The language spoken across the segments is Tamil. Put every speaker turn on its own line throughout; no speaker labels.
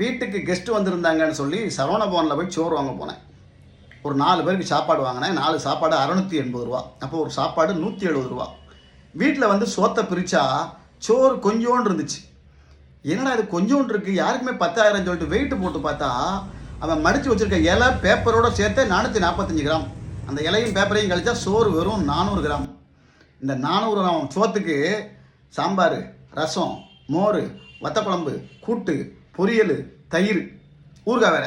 வீட்டுக்கு கெஸ்ட்டு வந்திருந்தாங்கன்னு சொல்லி சரவண போனில் போய் சோறு வாங்க போனேன். ஒரு நாலு பேருக்கு சாப்பாடு வாங்கினேன். நாலு சாப்பாடு அறநூற்றி எண்பது ரூபா. அப்போ ஒரு சாப்பாடு நூற்றி எழுபது ரூபா. வீட்டில் வந்து சோத்தை பிரித்தா சோறு கொஞ்சோண்டு இருந்துச்சு. என்னடா இது கொஞ்சோண்டு இருக்குது யாருக்குமே பத்தாயிரம் சொல்லிட்டு வெயிட்டு போட்டு பார்த்தா அவன் மடித்து வச்சிருக்க இலை பேப்பரோடு சேர்த்து நானூற்றி நாற்பத்தஞ்சு கிராம். அந்த இலையும் பேப்பரையும் கழிச்சா சோறு வெறும் நானூறு கிராம். இந்த நானூறு கிராம் சோத்துக்கு சாம்பார் ரசம் மோர் வத்தக்குழம்பு கூட்டு பொரியல் தயிர் ஊறுகாய் வேற.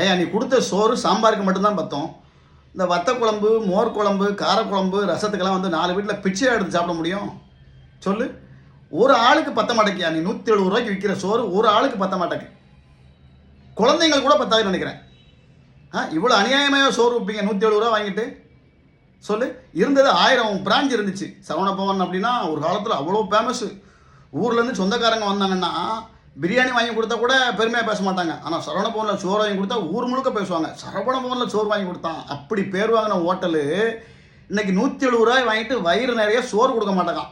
ஏயா நீ கொடுத்த சோறு சாம்பாருக்கு மட்டும்தான் பத்தோம். இந்த வத்த குழம்பு மோர் குழம்பு காரக்குழம்பு ரசத்துக்கெல்லாம் வந்து நாலு வீட்டில் பிச்சை எடுத்து சாப்பிட முடியும். சொல்லு. ஒரு ஆளுக்கு பத்த மாட்டேக்கியா நீ நூற்றி எழுபது ரூபாய்க்கு விற்கிற சோறு ஒரு ஆளுக்கு பத்த மாட்டேக்கு குழந்தைங்க கூட பத்தாயிரம் நினைக்கிறேன். ஆ இவ்வளோ அநியாயமாக சோறு வைப்பீங்க நூற்றி எழுபது ரூபா வாங்கிட்டு? சொல்லு. இருந்தது ஆயிரம் பிரான்ச் இருந்துச்சு. சரவண பவன் அப்படின்னா ஒரு காலத்தில் அவ்வளோ ஃபேமஸ்ஸு ஊர்லேருந்து சொந்தக்காரங்க வந்தாங்கன்னா பிரியாணி வாங்கி கொடுத்தா கூட பெருமையாக பேச மாட்டாங்க. ஆனால் சரவண பவனில் சோறு வாங்கி கொடுத்தா ஊர் முழுக்க பேசுவாங்க. சரவண பவனில் சோறு வாங்கி கொடுத்தான். அப்படி பேர் வாங்கின ஹோட்டலு இன்னைக்கு நூற்றி எழுபது ரூபாய் வாங்கிட்டு வயிறு நிறைய சோறு கொடுக்க மாட்டாங்க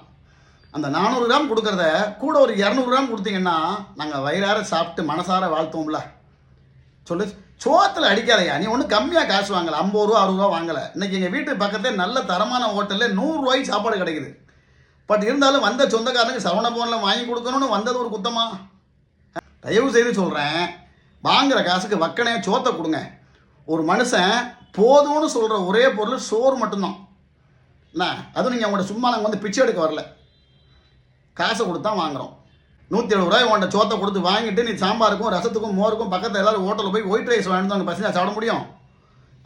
அந்த நானூறு கிராம் கொடுக்குறத கூட ஒரு இரநூறு கிராம் கொடுத்தீங்கன்னா நாங்கள் வயிறார சாப்பிட்டு மனசார வாழ்த்துவோம்ல. சொல்லு சோத்தில் அடிக்காதையா. நீ ஒன்றும் கம்மியாக காசு வாங்கலை. ஐம்பது ரூபா அறுபது ரூபா வாங்கலை. இன்னைக்கு எங்கள் வீட்டு பக்கத்துல நல்ல தரமான ஹோட்டலில் நூறுரூவாய்க்கு சாப்பாடு கிடைக்குது. பட் இருந்தாலும் வந்த சொந்தக்காரனுக்கு சரவண போனில் வாங்கி கொடுக்கணும்னு வந்தது ஒரு குத்தமாக தயவு செய்து சொல்கிறேன் வாங்குற காசுக்கு வக்கனே சோத்தை கொடுங்க. ஒரு மனுஷன் போதும்னு சொல்கிற ஒரே பொருள் சோறு மட்டும்தான். என்ன? அதுவும் நீங்கள் உங்கள்கிட்ட சும்மா நாங்கள் வந்து பிச்சை எடுக்க வரல. காசை கொடுத்து தான் வாங்குறோம். நூற்றி எழுபது ரூபாய் உன்ட்ட சோத்தை கொடுத்து வாங்கிட்டு நீ சாம்பாருக்கும் ரசத்துக்கும் மோருக்கும் பக்கத்தில் எல்லாரும் ஹோட்டலில் போய் ஒயிட் ரைஸ் வாங்கிட்டு வந்து பசங்க சாப்பிட முடியும்?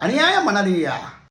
அநியாயம் பண்ணாதீங்கய்யா.